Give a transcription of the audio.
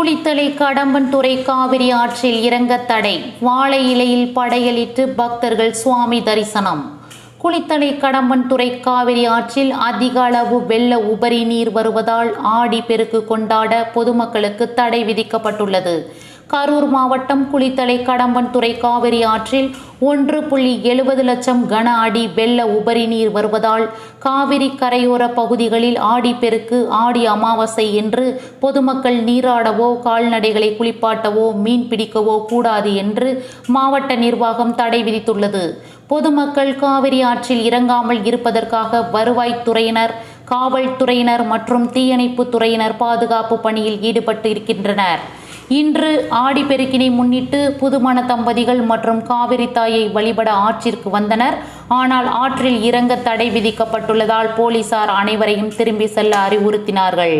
குளித்தலை கடம்பன்துறை காவிரி ஆற்றில் இறங்க தடை. வாழை இலையில் படையலிட்டு பக்தர்கள் சுவாமி தரிசனம். குளித்தலை கடம்பன்துறை காவிரி ஆற்றில் அதிக அளவு வெள்ள உபரி நீர் வருவதால் ஆடி பெருக்கு கொண்டாட பொதுமக்களுக்கு தடை விதிக்கப்பட்டுள்ளது. கரூர் மாவட்டம் குளித்தலை கடம்பன்துறை காவிரி ஆற்றில் ஒன்று புள்ளி எழுபது லட்சம் கன அடி வெள்ள உபரி நீர் வருவதால் காவிரி கரையோர பகுதிகளில் ஆடிப்பெருக்கு ஆடி அமாவாசை என்று பொதுமக்கள் நீராடவோ கால்நடைகளை குளிப்பாட்டவோ மீன் பிடிக்கவோ கூடாது என்று மாவட்ட நிர்வாகம் தடை விதித்துள்ளது. பொதுமக்கள் காவிரி ஆற்றில் இறங்காமல் இருப்பதற்காக வருவாய்த்துறையினர் காவல்துறையினர் மற்றும் தீயணைப்பு துறையினர் பாதுகாப்பு பணியில் ஈடுபட்டு இருக்கின்றனர். இன்று ஆடிப்பெருக்கினை முன்னிட்டு புதுமண தம்பதிகள் மற்றும் காவிரி தாயை வழிபட ஆற்றிற்கு வந்தனர். ஆனால் ஆற்றில் இறங்க தடை விதிக்கப்பட்டுள்ளதால் போலீசார் அனைவரையும் திரும்பி செல்ல அறிவுறுத்தினார்கள்.